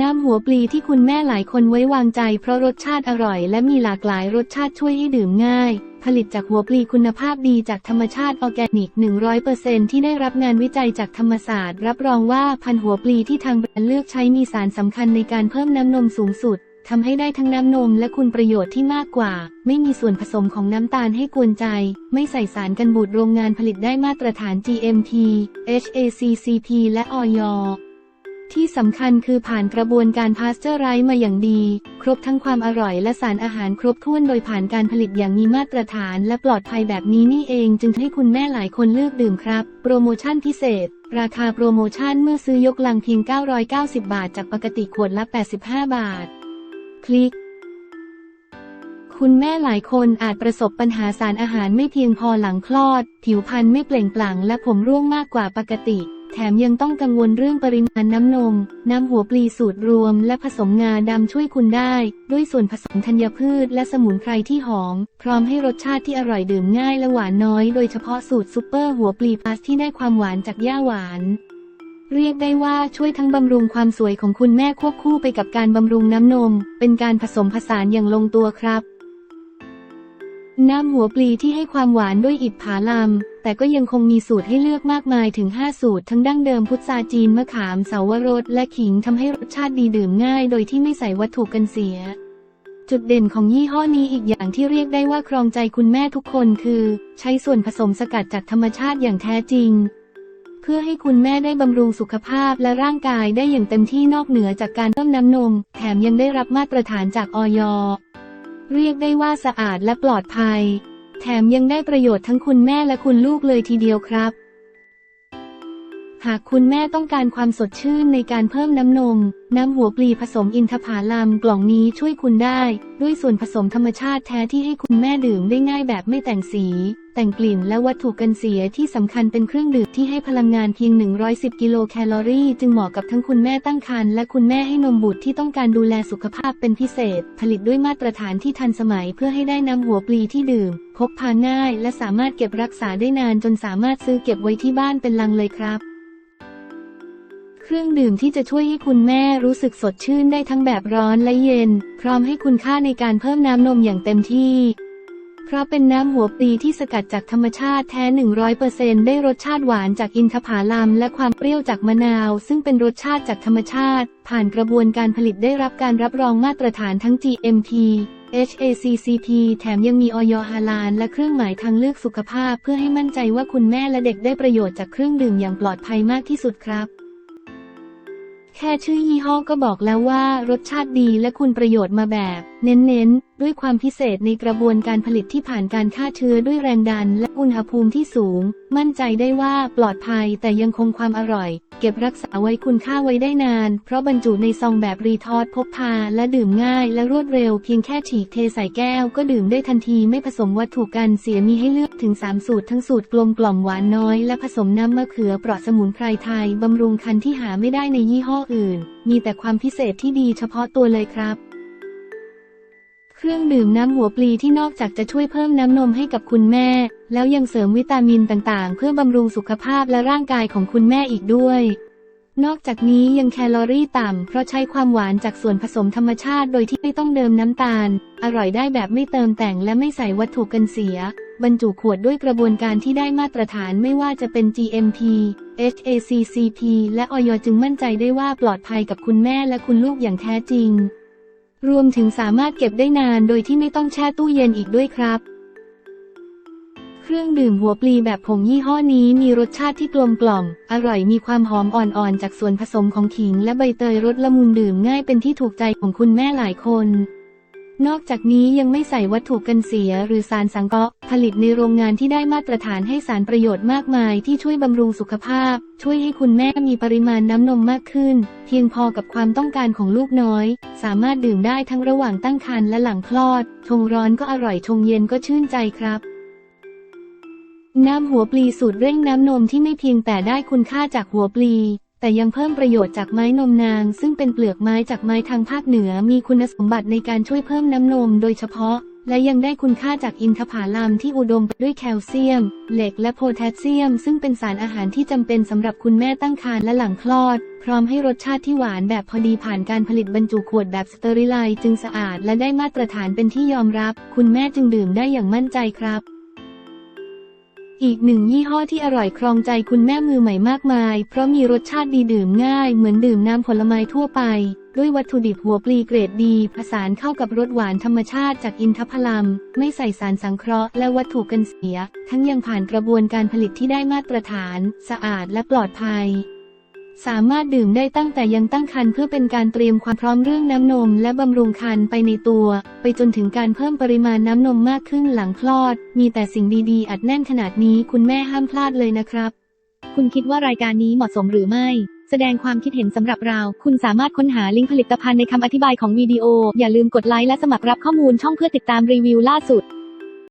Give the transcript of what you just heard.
น้ำหัวปลีที่คุณแม่หลายคนไว้วางใจ เพราะรสชาติอร่อย และมีหลากหลายรสชาติช่วยให้ดื่มง่าย ผลิตจากหัวปลีคุณภาพดีจากธรรมชาติออร์แกนิก 100%ที่ได้รับงานวิจัยจากธรรมศาสตร์ รับรองว่าพันหัวปลีที่ทางแบรนด์เลือกใช้มีสารสำคัญในการเพิ่มน้ำนมสูงสุดทำให้ได้ทั้งน้ำนมและคุณประโยชน์ที่มากกว่า ไม่มีส่วนผสมของน้ำตาลให้กวนใจ ไม่ใส่สารกันบูดโรงงานผลิตได้มาตรฐาน GMP HACCP และออย ที่สำคัญคือผ่านกระบวนการพาสเจอร์ไรส์มาอย่างดี ครบทั้งความอร่อยและสารอาหารครบถ้วนโดยผ่านการผลิตอย่างมีมาตรฐานและปลอดภัยแบบนี้นี่เองจึงให้คุณแม่หลายคนเลือกดื่มครับ โปรโมชั่นพิเศษ ราคาโปรโมชั่นเมื่อซื้อยกลังเพียง 990 บาท จากปกติขวดละ 85 บาท คลิกคุณแม่หลายคนอาจประสบปัญหาสารอาหารไม่เพียงพอหลังคลอด ผิวพรรณไม่เปล่งปลั่งและผมร่วงมากกว่าปกติ ถมยังต้องกังวลเรื่องปริมาณน้ำนม น้ำหัวปลีสูตรรวม และผสมงาดำช่วยคุณได้ ด้วยส่วนผสมธัญพืช และสมุนไพรที่หอม พร้อมให้รสชาติที่อร่อยดื่มง่ายและหวานน้อย โดยเฉพาะสูตรซุปเปอร์หัวปลีพลัสที่ได้ความหวานจากย่าหวานเรียกได้ว่าช่วยทั้งบำรุงความสวยของคุณแม่ควบคู่ไปกับการบำรุงน้ำนม เป็นการผสมผสานอย่างลงตัวครับ น้ำหัวปลีที่ให้ความหวานด้วยอิฐผาลัมแต่ก็ยังคงมีสูตรให้เลือกมากมายถึง 5 สูตร ทั้งดั้งเดิมพุทราจีนมะขามเสาวรส และขิงทำให้รสชาติดีดื่มง่าย โดยที่ไม่ใส่วัตถุกันเสีย จุดเด่นของยี่ห้อนี้อีกอย่างที่เรียกได้ว่าครองใจคุณแม่ทุกคนคือ ใช้ส่วนผสมสกัดจากธรรมชาติอย่างแท้จริง เพื่อให้คุณแม่ได้บำรุงสุขภาพและร่างกายได้อย่างเต็มที่นอกเหนือจากการเพิ่มน้ำนม แถมยังได้รับมาตรฐานจากออย เรียกได้ว่าสะอาดและปลอดภัย แถมยังได้ประโยชน์ทั้งคุณแม่และคุณลูกเลยทีเดียวครับ หากคุณแม่ต้องการความสดชื่นในการเพิ่มน้ำนม น้ำหัวปลีผสมอินทผลัมกล่องนี้ช่วยคุณได้ ด้วยส่วนผสมธรรมชาติแท้ที่ให้คุณแม่ดื่มได้ง่ายแบบไม่แต่งสี แต่งกลิ่นและวัตถุกันเสียที่สำคัญเป็นเครื่องดื่มที่ให้พลังงานเพียง 110 กิโลแคลอรี่ จึงเหมาะกับทั้งคุณแม่ตั้งครรภ์และคุณแม่ให้นมบุตรที่ต้องการดูแลสุขภาพเป็นพิเศษ ผลิตด้วยมาตรฐานที่ทันสมัยเพื่อให้ได้น้ำหัวปลีที่ดื่มพกพาง่าย และสามารถเก็บรักษาได้นานจนสามารถซื้อเก็บไว้ที่บ้านเป็นลังเลยครับ เครื่องดื่มที่จะช่วยให้คุณแม่รู้สึกสดชื่นได้ทั้งแบบร้อนและเย็น พร้อมให้คุณค่าในการเพิ่มน้ำนมอย่างเต็มที่ เพราะเป็นน้ำหัวปีที่สกัดจากธรรมชาติแท้ 100%ได้รสชาติหวานจากอินทผลัมและความเปรี้ยวจากมะนาว ซึ่งเป็นรสชาติจากธรรมชาติ ผ่านกระบวนการผลิตได้รับการรับรองมาตรฐานทั้ง GMP HACCP แถมยังมีออยฮาลาลและเครื่องหมายทางเลือกสุขภาพ เพื่อให้มั่นใจว่าคุณแม่และเด็กได้ประโยชน์จากเครื่องดื่มอย่างปลอดภัยมากที่สุดครับ แค่ชื่อยี่ห้อก็บอกแล้วว่ารสชาติดีและคุณประโยชน์มาแบบ เน้นๆ ด้วยความพิเศษในกระบวนการผลิตที่ผ่านการฆ่าเชื้อด้วยแรงดัน และอุณหภูมิที่สูง มั่นใจได้ว่าปลอดภัยแต่ยังคงความอร่อย เก็บรักษาไว้คุณค่าไว้ได้นาน เพราะบรรจุในซองแบบรีทอดพกพาและดื่มง่ายและรวดเร็วเพียงแค่ฉีกเทใส่แก้วก็ดื่มได้ทันทีไม่ผสมวัตถุกันเสียมีให้เลือกถึง 3 สูตรทั้งสูตรกลมกล่อมหวานน้อยและผสมน้ำมะเขือเปราะสมุนไพรไทยบำรุงคันที่หาไม่ได้ในยี่ห้ออื่น มีแต่ความพิเศษที่ดีเฉพาะตัวเลยครับ เครื่องดื่มน้ำหัวปลีที่นอกจากจะช่วยเพิ่มน้ำนมให้กับคุณแม่ แล้วยังเสริมวิตามินต่างๆ เพื่อบำรุงสุขภาพและร่างกายของคุณแม่อีกด้วยนอกจากนี้ยังแคลอรี่ต่ำ เพราะใช้ความหวานจากส่วนผสมธรรมชาติโดยที่ไม่ต้องเดิมน้ำตาล อร่อยได้แบบไม่เติมแต่งและไม่ใส่วัตถุกันเสีย บรรจุขวดด้วยกระบวนการที่ได้มาตรฐานไม่ว่าจะเป็น GMP HACCP และออยจึงมั่นใจได้ว่าปลอดภัยกับคุณแม่และคุณลูกอย่างแท้จริง รวมถึงสามารถเก็บได้นานโดยที่ไม่ต้องแช่ตู้เย็นอีกด้วยครับ เครื่องดื่มหัวปลีแบบผงยี่ห้อนี้มีรสชาติที่กลมกล่อม อร่อยมีความหอมอ่อนๆ จากส่วนผสมของขิงและใบเตยรสละมุนดื่มง่ายเป็นที่ถูกใจของคุณแม่หลายคน นอกจากนี้ยังไม่ใส่วัตถุกันเสียหรือสารสังเคราะห์ผลิตในโรงงานที่ได้มาตรฐานให้สารประโยชน์มากมายที่ช่วยบำรุงสุขภาพ ช่วยให้คุณแม่มีปริมาณน้ำนมมากขึ้น เพียงพอกับความต้องการของลูกน้อย สามารถดื่มได้ทั้งระหว่างตั้งครรภ์และหลังคลอด ชงร้อนก็อร่อยชงเย็นก็ชื่นใจครับน้ำหัวปลีสูตรเร่งน้ำนมที่ไม่เพียงแต่ได้คุณค่าจากหัวปลี แต่ยังเพิ่มประโยชน์จากไม้นมนาง ซึ่งเป็นเปลือกไม้จากไม้ทางภาคเหนือมีคุณสมบัติในการช่วยเพิ่มน้ำนมโดยเฉพาะ และยังได้คุณค่าจากอินทผลัมที่อุดมไปด้วยแคลเซียม เหล็กและโพแทสเซียม ซึ่งเป็นสารอาหารที่จำเป็นสำหรับคุณแม่ตั้งครรภ์และหลังคลอด พร้อมให้รสชาติที่หวานแบบพอดีผ่านการผลิตบรรจุขวดแบบสเตอริไลจึงสะอาด และได้มาตรฐานเป็นที่ยอมรับ คุณแม่จึงดื่มได้อย่างมั่นใจครับ อีกหนึ่งยี่ห้อที่อร่อยครองใจคุณแม่มือใหม่มากมาย เพราะมีรสชาติดีดื่มง่าย เหมือนดื่มน้ำผลไม้ทั่วไป ด้วยวัตถุดิบหัวปลีเกรดดี ผสานเข้ากับรสหวานธรรมชาติจากอินทผลัม ไม่ใส่สารสังเคราะห์และวัตถุกันเสีย ทั้งยังผ่านกระบวนการผลิตที่ได้มาตรฐาน สะอาดและปลอดภัย สามารถดื่มได้ตั้งแต่ยังตั้งครรภ์เพื่อเป็นการเตรียมความพร้อมเรื่องน้ำนม และบำรุงครรภ์ไปในตัว ไปจนถึงการเพิ่มปริมาณน้ำนมมากขึ้นหลังคลอด มีแต่สิ่งดีๆ อัดแน่นขนาดนี้คุณแม่ห้ามพลาดเลยนะครับ คุณคิดว่ารายการนี้เหมาะสมหรือไม่ แสดงความคิดเห็นสำหรับเรา คุณสามารถค้นหาลิงก์ผลิตภัณฑ์ในคำอธิบายของวิดีโอ อย่าลืมกดไลค์และสมัครรับข้อมูลช่องเพื่อติดตามรีวิวล่าสุด